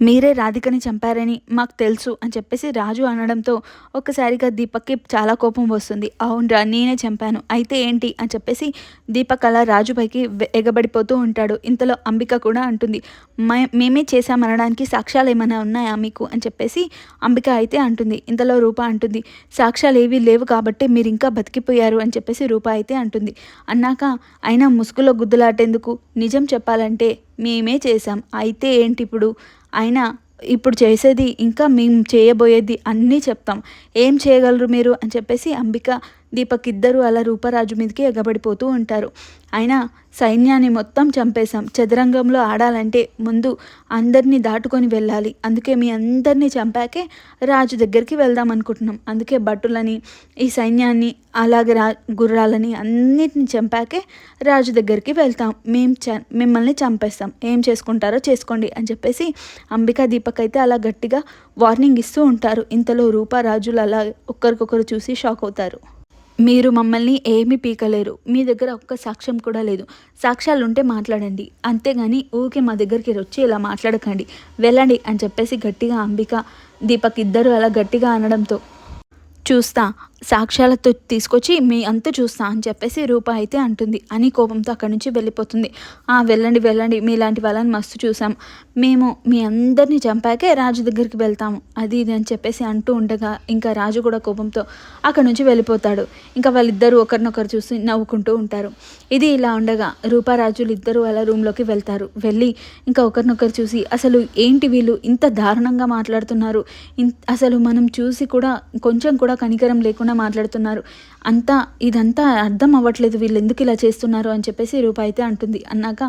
మీరే రాధికని చంపారని మాకు తెలుసు అని చెప్పేసి రాజు అనడంతో ఒక్కసారిగా దీపక్కి చాలా కోపం వస్తుంది. అవునరా నేనే చంపాను. అయితే ఏంటి? అని చెప్పేసి దీపక్ అలా రాజుపైకి ఎగబడిపోతూ ఉంటాడు. ఇంతలో అంబిక కూడా అంటుంది. మేమే చేశామనడానికి సాక్ష్యాలు ఏమైనా ఉన్నాయా మీకు? అని చెప్పేసి అంబిక అయితే అంటుంది. ఇంతలో రూప అంటుంది. సాక్ష్యాలు ఏవి లేవు కాబట్టి మీరు ఇంకా బతికిపోయారు అని చెప్పేసి రూప అయితే అంటుంది. అన్నాక అయినా ముసుగులో గుద్దులాటేందుకు? నిజం చెప్పాలంటే మేమే చేశాం. అయితే ఏంటి ఇప్పుడు? అయినా ఇప్పుడు చేసేది ఇంకా మేము చేయబోయేది అన్నీ చెప్తాం. ఏం చేయగలరు మీరు? అని చెప్పేసి అంబిక దీపక్ ఇద్దరు అలా రూపరాజు మీదకి ఎగబడిపోతూ ఉంటారు. అయినా సైన్యాన్ని మొత్తం చంపేశాం. చదరంగంలో ఆడాలంటే ముందు అందరినీ దాటుకొని వెళ్ళాలి. అందుకే మీ అందరినీ చంపాకే రాజు దగ్గరికి వెళ్దాం అనుకుంటున్నాం. అందుకే భటులని ఈ సైన్యాన్ని అలాగే రా గుర్రాలని అన్నిటిని చంపాకే రాజు దగ్గరికి వెళ్తాం. మేము చ మిమ్మల్ని చంపేస్తాం. ఏం చేసుకుంటారో చేసుకోండి అని చెప్పేసి అంబికా దీపక్ అయితే అలా గట్టిగా వార్నింగ్ ఇస్తూ ఉంటారు. ఇంతలో రూపారాజులు అలా ఒక్కరికొకరు చూసి షాక్ అవుతారు. మీరు మమ్మల్ని ఏమీ పీకలేరు. మీ దగ్గర ఒక్క సాక్ష్యం కూడా లేదు. సాక్ష్యాలు ఉంటే మాట్లాడండి. అంతేగాని ఊకే మా దగ్గరికి వచ్చి ఇలా మాట్లాడకండి. వెళ్ళండి అని చెప్పేసి గట్టిగా అంబిక దీపక్ ఇద్దరు అలా గట్టిగా అనడంతో చూస్తా. సాక్ష్యాలతో తీసుకొచ్చి మీ అంత చూస్తా అని చెప్పేసి రూప అయితే అంటుంది. అని కోపంతో అక్కడి నుంచి వెళ్ళిపోతుంది. ఆ వెళ్ళండి వెళ్ళండి. మీలాంటి వాళ్ళని మస్తు చూసాం మేము మీ అందరినీ చంపాకే రాజు దగ్గరికి వెళ్తాము. అది ఇది అని చెప్పేసి అంటూ ఉండగా ఇంకా రాజు కూడా కోపంతో అక్కడి నుంచి వెళ్ళిపోతాడు. ఇంకా వాళ్ళిద్దరూ ఒకరినొకరు చూసి నవ్వుకుంటూ ఉంటారు. ఇది ఇలా ఉండగా రూపారాజులు ఇద్దరు అలా రూమ్లోకి వెళ్తారు. వెళ్ళి ఇంకా ఒకరినొకరు చూసి అసలు ఏంటి వీళ్ళు? ఇంత దారుణంగా మాట్లాడుతున్నారు. అసలు మనం చూసి కూడా కొంచెం కూడా కనికరం లేకుండా మాట్లాడుతున్నారు. అంతా ఇదంతా అర్థం అవ్వట్లేదు వీళ్ళు ఎందుకు ఇలా చేస్తున్నారు అని చెప్పేసి రూప అయితే అంటుంది. అన్నాక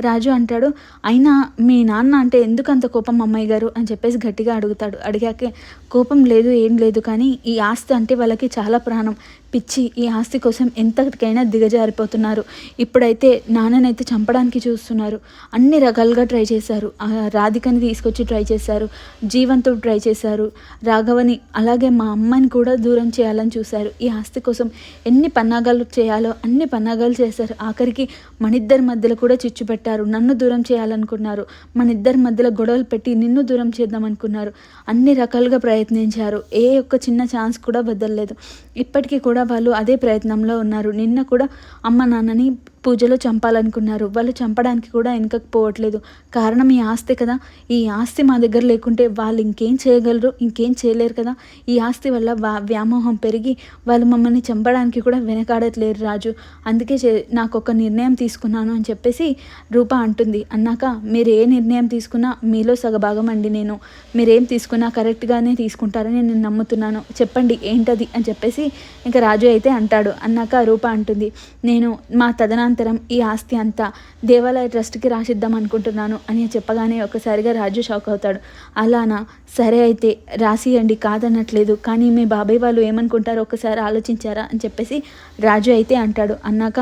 రాజు అంటాడు అయినా మీ నాన్న అంటే ఎందుకు అంత కోపం అమ్మాయి గారు? అని చెప్పేసి గట్టిగా అడుగుతాడు. అడిగాకే కోపం లేదు ఏం లేదు కానీ ఈ ఆస్తి అంటే వాళ్ళకి చాలా ప్రాణం. పిచ్చి ఈ ఆస్తి కోసం ఎంతకైనా దిగజారిపోతున్నారు. ఇప్పుడైతే నాన్ననైతే చంపడానికి చూస్తున్నారు. అన్ని రకాలుగా ట్రై చేశారు. రాధికని తీసుకొచ్చి ట్రై చేశారు. జీవంతో ట్రై చేశారు. రాఘవని అలాగే మా అమ్మని కూడా దూరం చేయాలని చూశారు. ఈ ఆస్తి కోసం ఎన్ని పన్నాగాలు చేయాలో అన్ని పన్నాగాలు చేశారు. ఆఖరికి మనిద్దరి మధ్యలో కూడా చిచ్చు పెట్టారు. నన్ను దూరం చేయాలనుకున్నారు. మన ఇద్దరి మధ్యలో గొడవలు పెట్టి నిన్ను దూరం చేద్దామనుకున్నారు. అన్ని రకాలుగా ప్రయత్నించారు. ఏ ఒక్క చిన్న ఛాన్స్ కూడా వదలలేదు ఇప్పటికీ కూడా వాళ్ళు అదే ప్రయత్నంలో ఉన్నారు. నిన్న కూడా అమ్మ నాన్నని పూజలో చంపాలనుకున్నారు. వాళ్ళు చంపడానికి కూడా వెనకపోవట్లేదు కారణం ఈ ఆస్తి కదా. ఈ ఆస్తి మా దగ్గర లేకుంటే వాళ్ళు ఇంకేం చేయగలరు? ఇంకేం చేయలేరు కదా. ఈ ఆస్తి వల్ల వ్యామోహం పెరిగి వాళ్ళు మమ్మల్ని చంపడానికి కూడా వెనకాడట్లేరు రాజు. అందుకే నాకు ఒక నిర్ణయం తీసుకున్నాను అని చెప్పేసి రూప అంటుంది. అన్నాక మీరు ఏ నిర్ణయం తీసుకున్నా మీలో సగభాగం అండి నేను. మీరేం తీసుకున్నా కరెక్ట్గానే తీసుకుంటారని నేను నమ్ముతున్నాను. చెప్పండి ఏంటది? అని చెప్పేసి ఇంకా రాజు అయితే అంటాడు. అన్నాక రూప అంటుంది. నేను మా తదనాంత అనంతరం ఈ ఆస్తి అంతా దేవాలయ ట్రస్ట్కి రాసిద్దాం అనుకుంటున్నాను అని చెప్పగానే ఒకసారిగా రాజు షాక్ అవుతాడు. అలానా? సరే అయితే రాసియండి కాదనట్లేదు కానీ మీ బాబాయ్ వాళ్ళు ఏమనుకుంటారో ఒకసారి ఆలోచించారా అని చెప్పేసి రాజు అయితే అంటాడు. అన్నాక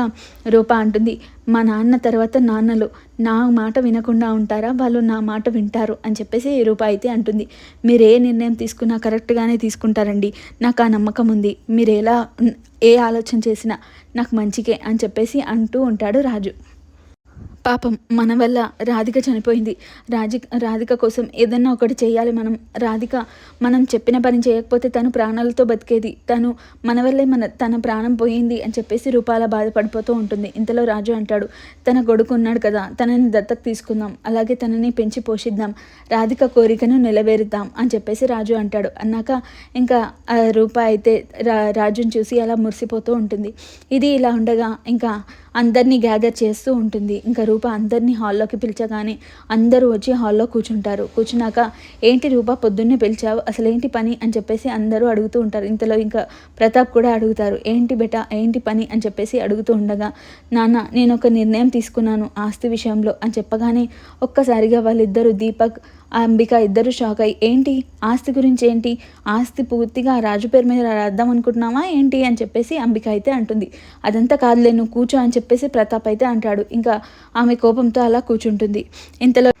రూప అంటుంది మా నాన్న తర్వాత నాన్నలు నా మాట వినకుండా ఉంటారా? వాళ్ళు నా మాట వింటారు అని చెప్పేసి రూప అయితే అంటుంది. మీరు ఏ నిర్ణయం తీసుకున్నా కరెక్ట్గానే తీసుకుంటారండి. నాకు ఆ నమ్మకం ఉంది. మీరు ఎలా ఏ ఆలోచన చేసినా నాకు మంచికే అని చెప్పేసి అంటూ ఉంటాడు రాజు. పాపం మన వల్ల రాధిక చనిపోయింది. రాజి రాధిక కోసం ఏదన్నా ఒకటి చేయాలి మనం. రాధిక మనం చెప్పిన పని చేయకపోతే తను ప్రాణాలతో బతికేది. తను మన వల్లే మన తన ప్రాణం పోయింది అని చెప్పేసి రూపాల బాధపడిపోతూ ఉంటుంది. ఇంతలో రాజు అంటాడు తన కొడుకు ఉన్నాడు కదా తనని దత్తకు తీసుకుందాం. అలాగే తనని పెంచి పోషిద్దాం. రాధిక కోరికను నెలవేరుద్దాం అని చెప్పేసి రాజు అంటాడు. అన్నాక ఇంకా రూప అయితే రా రాజుని చూసి అలా మురిసిపోతూ ఉంటుంది. ఇది ఇలా ఉండగా ఇంకా అందరినీ గ్యాదర్ చేస్తూ ఉంటుంది. ఇంకా రూప అందరినీ హాల్లోకి పిలిచగానే అందరూ వచ్చి హాల్లో కూర్చుంటారు. కూర్చున్నాక ఏంటి రూప పొద్దున్నే పిలిచావు? అసలు ఏంటి పని? అని చెప్పేసి అందరూ అడుగుతూ ఉంటారు. ఇంతలో ఇంకా ప్రతాప్ కూడా అడుగుతారు. ఏంటి బెట ఏంటి పని? అని చెప్పేసి అడుగుతూ ఉండగా నాన్న నేను ఒక నిర్ణయం తీసుకున్నాను ఆస్తి విషయంలో. అని చెప్పగానే ఒక్కసారిగా వాళ్ళిద్దరూ దీపక్ అంబిక ఇద్దరు షాక్ అయ్యి ఏంటి? ఆస్తి గురించి ఏంటి? ఆస్తి పూర్తిగా రాజు పేరు మీద రాద్దాం అనుకుంటున్నావా? ఏంటి? అని చెప్పేసి అంబిక అయితే అంటుంది. అదంతా కాదులే నువ్వు కూర్చో అని చెప్పి చెప్పేసి ప్రతాప్ అయితే అంటాడు. ఇంకా ఆమె కోపంతో అలా కూర్చుంటుంది. ఇంతలో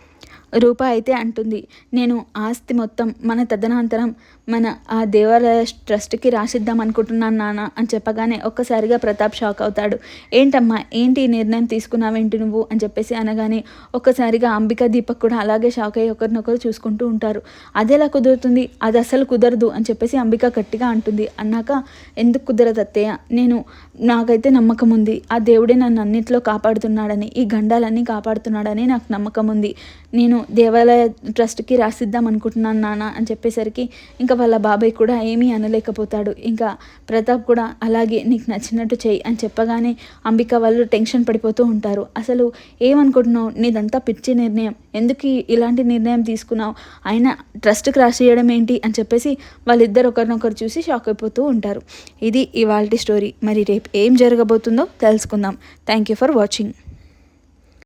రూప అయితే అంటుంది నేను ఆస్తి మొత్తం మన తదనంతరం మన ఆ దేవాలయ ట్రస్ట్కి రాసిద్దాం అనుకుంటున్నాను నాన్న అని చెప్పగానే ఒక్కసారిగా ప్రతాప్ షాక్ అవుతాడు. ఏంటమ్మా ఏంటి ఈ నిర్ణయం తీసుకున్నావేంటి నువ్వు? అని చెప్పేసి అనగానే ఒక్కసారిగా అంబిక దీపక్ కూడా అలాగే షాక్ అయ్యి ఒకరినొకరు చూసుకుంటూ ఉంటారు. అది ఎలా కుదురుతుంది? అది అసలు కుదరదు అని చెప్పేసి అంబిక గట్టిగా అంటుంది. అన్నాక ఎందుకు కుదరదు అత్తయ్య? నేను నాకైతే నమ్మకం ఉంది. ఆ దేవుడే నన్ను అన్నింటిలో కాపాడుతున్నాడని ఈ గండాలన్నీ కాపాడుతున్నాడని నాకు నమ్మకం ఉంది. నేను దేవాలయ ట్రస్ట్కి రాసిద్దాం అనుకుంటున్నాను నాన్న అని చెప్పేసరికి ఇంకా వాళ్ళ బాబాయ్ కూడా ఏమీ అనలేకపోతాడు. ఇంకా ప్రతాప్ కూడా అలాగే నీకు నచ్చినట్టు చెయ్యి అని చెప్పగానే అంబిక వాళ్ళు టెన్షన్ పడిపోతూ ఉంటారు. అసలు ఏమనుకుంటున్నావు? నీదంతా పిచ్చి నిర్ణయం. ఎందుకు ఇలాంటి నిర్ణయం తీసుకున్నావు? అయినా ట్రస్ట్కి రాసేయడం ఏంటి? అని చెప్పేసి వాళ్ళిద్దరు ఒకరినొకరు చూసి షాక్ అయిపోతూ ఉంటారు. ఇది ఇవాళ స్టోరీ. మరి రేపు ఏం జరగబోతుందో తెలుసుకుందాం. Thank you for watching.